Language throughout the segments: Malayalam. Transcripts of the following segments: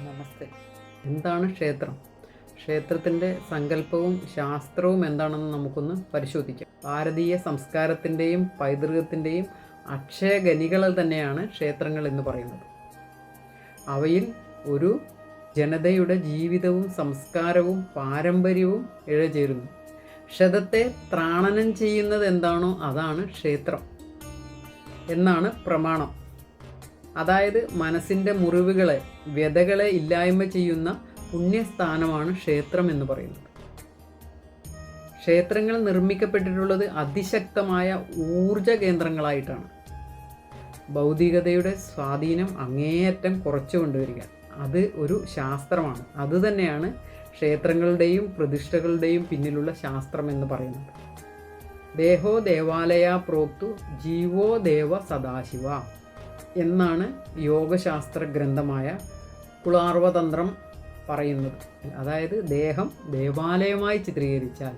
നമസ്തേ. എന്താണ് ക്ഷേത്രം? ക്ഷേത്രത്തിന്റെ സങ്കല്പവും ശാസ്ത്രവും എന്താണെന്ന് നമുക്കൊന്ന് പരിശോധിക്കാം. ഭാരതീയ സംസ്കാരത്തിന്റെയും പൈതൃകത്തിന്റെയും അക്ഷയഗനികൾ തന്നെയാണ് ക്ഷേത്രങ്ങൾ എന്ന് പറയുന്നത്. അവയിൽ ഒരു ജനതയുടെ ജീവിതവും സംസ്കാരവും പാരമ്പര്യവും ഇഴചേരുന്നു. ക്ഷതത്തെ ത്രാണനം ചെയ്യുന്നത് എന്താണോ അതാണ് ക്ഷേത്രം. എന്നാണ് പ്രമാണം. അതായത് മനസ്സിന്റെ മുറിവുകളെ വ്യതകളെ ഇല്ലായ്മ ചെയ്യുന്ന പുണ്യസ്ഥാനമാണ് ക്ഷേത്രം എന്ന് പറയുന്നത്. ക്ഷേത്രങ്ങൾ നിർമ്മിക്കപ്പെട്ടിട്ടുള്ളത് അതിശക്തമായ ഊർജ കേന്ദ്രങ്ങളായിട്ടാണ്. ഭൗതികതയുടെ സ്വാധീനം അങ്ങേയറ്റം കുറച്ചു കൊണ്ടുവരിക. അത് ഒരു ശാസ്ത്രമാണ്. അതുതന്നെയാണ് ക്ഷേത്രങ്ങളുടെയും പ്രതിഷ്ഠകളുടെയും പിന്നിലുള്ള ശാസ്ത്രം എന്ന് പറയുന്നത്. ദേഹോ ദേവാലയ പ്രോക്തു ജീവോ ദേവ സദാശിവ. എന്നാണ് യോഗശാസ്ത്ര ഗ്രന്ഥമായ കുളാർവതന്ത്രം പറയുന്നത്. അതായത് ദേഹം ദേവാലയമായി ചിത്രീകരിച്ചാൽ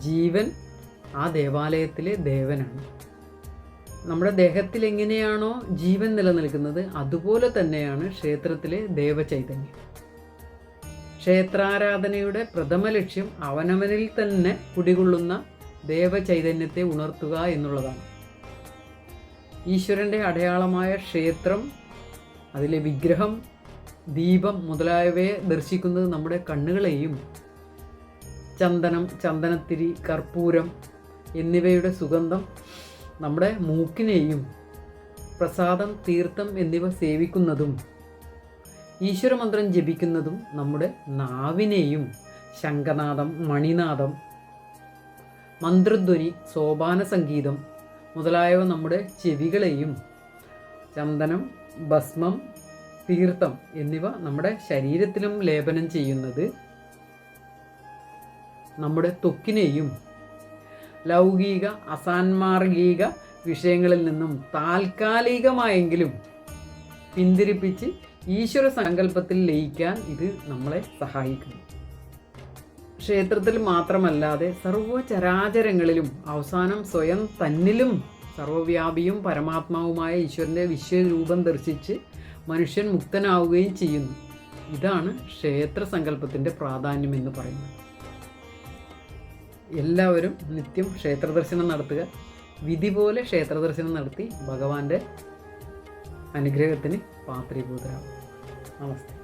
ജീവൻ ആ ദേവാലയത്തിലെ ദേവനാണ്. നമ്മുടെ ദേഹത്തിൽ എങ്ങനെയാണോ ജീവൻ നിലനിൽക്കുന്നത് അതുപോലെ തന്നെയാണ് ക്ഷേത്രത്തിലെ ദേവചൈതന്യം. ക്ഷേത്രാരാധനയുടെ പ്രഥമ ലക്ഷ്യം അവനവനിൽ തന്നെ കുടികൊള്ളുന്ന ദേവചൈതന്യത്തെ ഉണർത്തുക എന്നുള്ളതാണ്. ഈശ്വരന്റെ അടയാളമായ ക്ഷേത്രം അതിലെ വിഗ്രഹം ദീപം മുതലായവയെ ദർശിക്കുന്നത് നമ്മുടെ കണ്ണുകളെയും ചന്ദനം ചന്ദനത്തിരി കർപ്പൂരം എന്നിവയുടെ സുഗന്ധം നമ്മുടെ മൂക്കിനെയും പ്രസാദം തീർത്ഥം എന്നിവ സേവിക്കുന്നതും ഈശ്വരമന്ത്രം ജപിക്കുന്നതും നമ്മുടെ നാവിനെയും ശംഖനാദം മണിനാദം മന്ത്രധ്വനി സോപാന സംഗീതം മുതലായവ നമ്മുടെ ചെവികളെയും ചന്ദനം ഭസ്മം തീർത്ഥം എന്നിവ നമ്മുടെ ശരീരത്തിലും ലേപനം ചെയ്യുന്നത് നമ്മുടെ ത്വക്കിനെയും ലൗകിക അസാൻമാർഗിക വിഷയങ്ങളിൽ നിന്നും താൽക്കാലികമായെങ്കിലും പിന്തിരിപ്പിച്ച് ഈശ്വര സങ്കല്പത്തിൽ ലയിക്കാൻ ഇത് നമ്മളെ സഹായിക്കുന്നു. ക്ഷേത്രത്തിൽ മാത്രമല്ലാതെ സർവചരാചരങ്ങളിലും അവസാനം സ്വയം തന്നിലും സർവവ്യാപിയും പരമാത്മാവുമായ ഈശ്വരന്റെ വിശ്വരൂപം ദർശിച്ച് മനുഷ്യൻ മുക്തനാവുകയും ചെയ്യുന്നു. ഇതാണ് ക്ഷേത്ര സങ്കല്പത്തിന്റെ പ്രാധാന്യം എന്ന് പറയുന്നത്. എല്ലാവരും നിത്യം ക്ഷേത്രദർശനം നടത്തുക. വിധി പോലെ ക്ഷേത്രദർശനം നടത്തി ഭഗവാന്റെ അനുഗ്രഹത്തിന് പാത്രീഭൂതരാകും നമസ്തേ.